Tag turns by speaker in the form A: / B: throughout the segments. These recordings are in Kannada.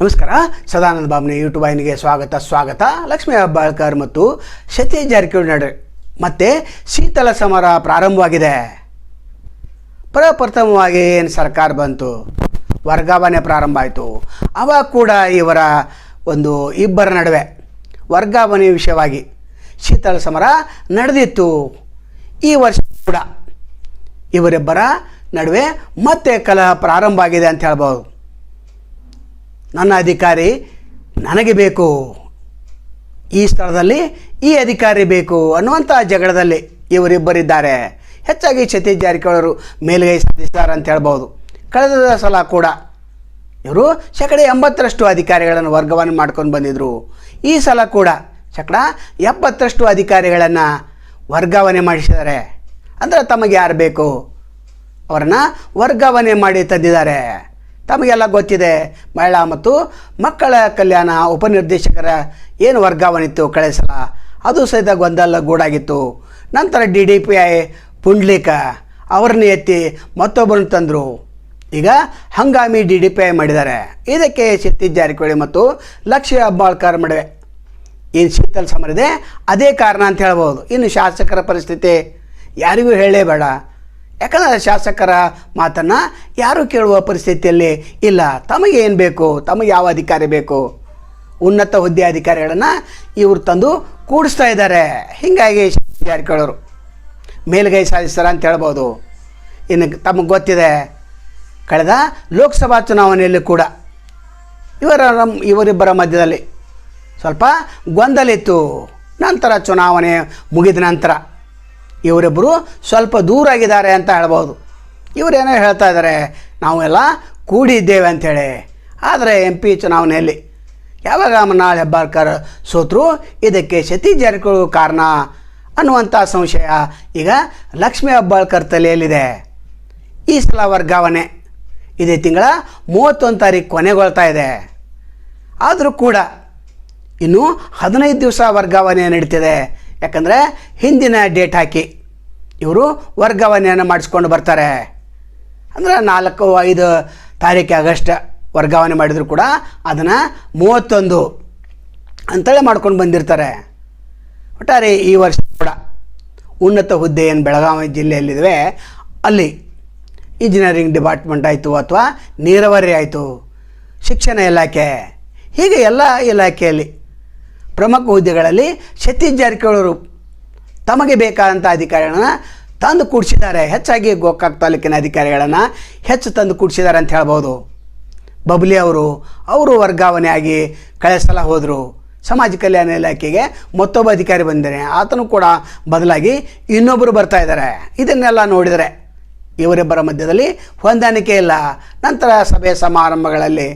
A: ನಮಸ್ಕಾರ. ಸದಾನಂದ ಬಾಬ್ನ ಯೂಟ್ಯೂಬ್ ವಾಹಿನಿಗೆ ಸ್ವಾಗತ ಸ್ವಾಗತ. ಲಕ್ಷ್ಮೀ ಹೆಬ್ಬಾಳ್ಕರ್ ಮತ್ತು ಸತೀಶ್ ಜಾರಕಿಹೊಳಿ ನಡ್ರೆ ಮತ್ತೆ ಶೀತಲ ಸಮರ ಪ್ರಾರಂಭವಾಗಿದೆ. ಪ್ರಪ್ರಥಮವಾಗಿ ಏನು ಸರ್ಕಾರ ಬಂತು? ವರ್ಗಾವಣೆ ಪ್ರಾರಂಭ ಆಯಿತು. ಅವಾಗ ಕೂಡ ಇವರ ಒಂದು ಇಬ್ಬರ ನಡುವೆ ವರ್ಗಾವಣೆ ವಿಷಯವಾಗಿ ಶೀತಲ ಸಮರ ನಡೆದಿತ್ತು. ಈ ವರ್ಷ ಕೂಡ ಇವರಿಬ್ಬರ ನಡುವೆ ಮತ್ತೆ ಕಲಹ ಪ್ರಾರಂಭ ಆಗಿದೆ ಅಂತ ಹೇಳ್ಬೋದು. ನನ್ನ ಅಧಿಕಾರಿ ನನಗೆ ಬೇಕು. ಈ ಸ್ಥಳದಲ್ಲಿ ಈ ಅಧಿಕಾರಿ ಬೇಕು ಅನ್ನುವಂಥ ಜಗಳದಲ್ಲಿ ಇವರಿಬ್ಬರಿದ್ದಾರೆ. ಹೆಚ್ಚಾಗಿ ಸತೀಶ್ ಜಾರಕಿಹೊಳಿ ಮೇಲುಗೈ ಸಾಧಿಸಿದ್ದಾರೆ ಅಂತ ಹೇಳ್ಬೋದು ಕಳೆದ ಸಲ ಕೂಡ ಇವರು ಶೇಕಡ ಎಂಬತ್ತರಷ್ಟು ಅಧಿಕಾರಿಗಳನ್ನು ವರ್ಗಾವಣೆ ಮಾಡ್ಕೊಂಡು ಬಂದಿದ್ದರು ಈ ಸಲ ಕೂಡ ಶೇಕಡ ಎಪ್ಪತ್ತರಷ್ಟು ಅಧಿಕಾರಿಗಳನ್ನು ವರ್ಗಾವಣೆ ಮಾಡಿಸಿದ್ದಾರೆ. ಅಂದರೆ ತಮಗೆ ಯಾರು ಬೇಕು? ಅವರನ್ನು ವರ್ಗಾವಣೆ ಮಾಡಿ ತಂದಿದ್ದಾರೆ. ತಮಗೆಲ್ಲ ಗೊತ್ತಿದೆ, ಮಹಿಳಾ ಮತ್ತು ಮಕ್ಕಳ ಕಲ್ಯಾಣ ಉಪನಿರ್ದೇಶಕರ ಏನು ವರ್ಗಾವಣೆ ಇತ್ತು ಕಳೆದ ಸಲ? ಅದು ಸಹಿತ ಗೊಂದಲ ಗೂಡಾಗಿತ್ತು. ನಂತರ D D P I Pundlika ಅವರನ್ನ ಎತ್ತಿ ಮತ್ತೊಬ್ಬರನ್ನು ತಂದರು. ಈಗ ಹಂಗಾಮಿ ಡಿ ಡಿ ಪಿ ಐ ಮಾಡಿದ್ದಾರೆ. ಇದಕ್ಕೆ ಸತೀಶ್ ಜಾರಕಿಹೊಳಿ ಮತ್ತು ಲಕ್ಷ್ಮೀ ಅಬ್ಬಾಳ್ಕರ್ ಮಡುವೆ. ಏನು ಶೀತಲ್ ಸಮರಿದೆ ಅದೇ ಕಾರಣ ಅಂತ ಹೇಳ್ಬೋದು. ಇನ್ನು ಶಾಸಕರ ಪರಿಸ್ಥಿತಿ ಯಾರಿಗೂ ಹೇಳೇ ಬೇಡ ಯಾಕಂದರೆ ಶಾಸಕರ ಮಾತನ್ನು ಯಾರು ಕೇಳುವ ಪರಿಸ್ಥಿತಿಯಲ್ಲಿ ಇಲ್ಲ. ತಮಗೆ ಏನು ಬೇಕು? ತಮಗೆ ಯಾವ ಅಧಿಕಾರಿ ಬೇಕು? ಉನ್ನತ ಹುದ್ದೆ ಅಧಿಕಾರಿಗಳನ್ನು ಇವರು ತಂದು ಕೂಡಿಸ್ತಾ ಇದ್ದಾರೆ. ಹೀಗಾಗಿ ಕೇಳೋರು ಮೇಲುಗೈ ಸಾಧಿಸ್ತಾರ ಅಂತ ಹೇಳ್ಬೋದು. ಇನ್ನು ತಮಗೆ ಗೊತ್ತಿದೆ. ಕಳೆದ ಲೋಕಸಭಾ ಚುನಾವಣೆಯಲ್ಲಿ ಕೂಡ ಇವರ ಇವರಿಬ್ಬರ ಮಧ್ಯದಲ್ಲಿ ಸ್ವಲ್ಪ ಗೊಂದಲಿತ್ತು ನಂತರ ಚುನಾವಣೆ ಮುಗಿದ ನಂತರ ಇವರಿಬ್ಬರು ಸ್ವಲ್ಪ ದೂರ ಆಗಿದ್ದಾರೆ ಅಂತ ಹೇಳ್ಬೋದು. ಇವರೇನೋ ಹೇಳ್ತಾ ಇದ್ದಾರೆ, ನಾವೆಲ್ಲ ಕೂಡಿದ್ದೇವೆ ಅಂಥೇಳಿ. ಆದರೆ ಎಂ ಪಿ ಚುನಾವಣೆಯಲ್ಲಿ ಯಾವಾಗ ಮನಾಳ್ ಹೆಬ್ಬಾಳ್ಕರ್ ಸೋತರು, ಇದಕ್ಕೆ ಸತೀಶ್ ಜಾರಕಿಹೊಳಿ ಕಾರಣ ಅನ್ನುವಂಥ ಸಂಶಯ ಈಗ ಲಕ್ಷ್ಮೀ ಹೆಬ್ಬಾಳ್ಕರ್ ತಲೆಯಲ್ಲಿದೆ. ಈ ಸಲ ವರ್ಗಾವಣೆ. ಇದೇ ತಿಂಗಳ ಮೂವತ್ತೊಂದು ತಾರೀಕು ಕೊನೆಗೊಳ್ತಾ ಇದೆ. ಆದರೂ ಕೂಡ ಇನ್ನು ಹದಿನೈದು ದಿವಸ ವರ್ಗಾವಣೆ ನಡೀತಿದೆ. ಯಾಕಂದರೆ ಹಿಂದಿನ ಡೇಟ್ ಹಾಕಿ ಇವರು ವರ್ಗಾವಣೆಯನ್ನು ಮಾಡಿಸ್ಕೊಂಡು ಬರ್ತಾರೆ. ಅಂದರೆ ನಾಲ್ಕು, ಐದು ತಾರೀಕು ಆಗಸ್ಟ್ ವರ್ಗಾವಣೆ ಮಾಡಿದರೂ ಕೂಡ ಅದನ್ನು ಮೂವತ್ತೊಂದು ಅಂತೇಳಿ ಮಾಡ್ಕೊಂಡು ಬಂದಿರ್ತಾರೆ. ಒಟ್ಟಾರೆ ಈ ವರ್ಷ ಕೂಡ ಉನ್ನತ ಹುದ್ದೆ ಏನು ಬೆಳಗಾವಿ ಜಿಲ್ಲೆಯಲ್ಲಿವೆ ಅಲ್ಲಿ ಇಂಜಿನಿಯರಿಂಗ್ ಡಿಪಾರ್ಟ್ಮೆಂಟ್ ಆಯಿತು ಅಥವಾ ನೀರಾವರಿ ಆಯಿತು, ಶಿಕ್ಷಣ ಇಲಾಖೆ, ಹೀಗೆ ಎಲ್ಲ ಇಲಾಖೆಯಲ್ಲಿ ಪ್ರಮುಖ ಹುದ್ದೆಗಳಲ್ಲಿ ಸತೀಶ್ ಜಾರಕಿಹೊಳಿ ತಮಗೆ ಬೇಕಾದಂಥ ಅಧಿಕಾರಿಗಳನ್ನು ತಂದು ಕೂಡಿಸಿದ್ದಾರೆ. ಹೆಚ್ಚಾಗಿ ಗೋಕಾಕ್ ತಾಲೂಕಿನ ಅಧಿಕಾರಿಗಳನ್ನು ಹೆಚ್ಚು ತಂದು ಕೂಡಿಸಿದ್ದಾರೆ ಅಂತ ಹೇಳ್ಬೋದು. ಬಬ್ಲಿ ಅವರು ಅವರು ವರ್ಗಾವಣೆಯಾಗಿ ಆಗಿ ಸಲ ಹೋದರು. ಸಮಾಜ ಕಲ್ಯಾಣ ಇಲಾಖೆಗೆ ಮತ್ತೊಬ್ಬ ಅಧಿಕಾರಿ ಬಂದಿದ್ದಾರೆ ಆತನು ಕೂಡ ಬದಲಾಗಿ ಇನ್ನೊಬ್ಬರು ಬರ್ತಾ ಇದ್ದಾರೆ. ಇದನ್ನೆಲ್ಲ ನೋಡಿದರೆ ಇವರಿಬ್ಬರ ಮಧ್ಯದಲ್ಲಿ ಹೊಂದಾಣಿಕೆ ಇಲ್ಲ. ನಂತರ ಸಭೆ ಸಮಾರಂಭಗಳಲ್ಲಿ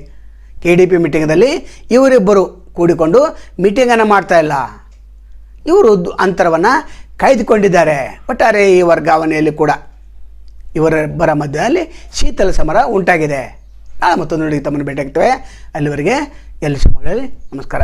A: ಕೆ ಡಿ ಪಿ ಮೀಟಿಂಗ್ದಲ್ಲಿ ಇವರಿಬ್ಬರು ಕೂಡಿಕೊಂಡು ಮೀಟಿಂಗನ್ನು ಮಾಡ್ತಾ ಇಲ್ಲ. ಇವರು ಅಂತರವನ್ನು ಕಾಯ್ದುಕೊಂಡಿದ್ದಾರೆ. ಒಟ್ಟಾರೆ ಈ ವರ್ಗಾವಣೆಯಲ್ಲಿ ಕೂಡ ಇವರಿಬ್ಬರ ಮಧ್ಯದಲ್ಲಿ ಶೀತಲ ಸಮರ ಉಂಟಾಗಿದೆ. ನಾಳೆ ಮತ್ತೊಂದು ನೋಡಿ ತಮ್ಮನ್ನು ಭೇಟಿಯಾಗ್ತೇವೆ. ಅಲ್ಲಿವರೆಗೆ ಎಲ್ಲ ಶುಭಗಳಲ್ಲಿ ನಮಸ್ಕಾರ.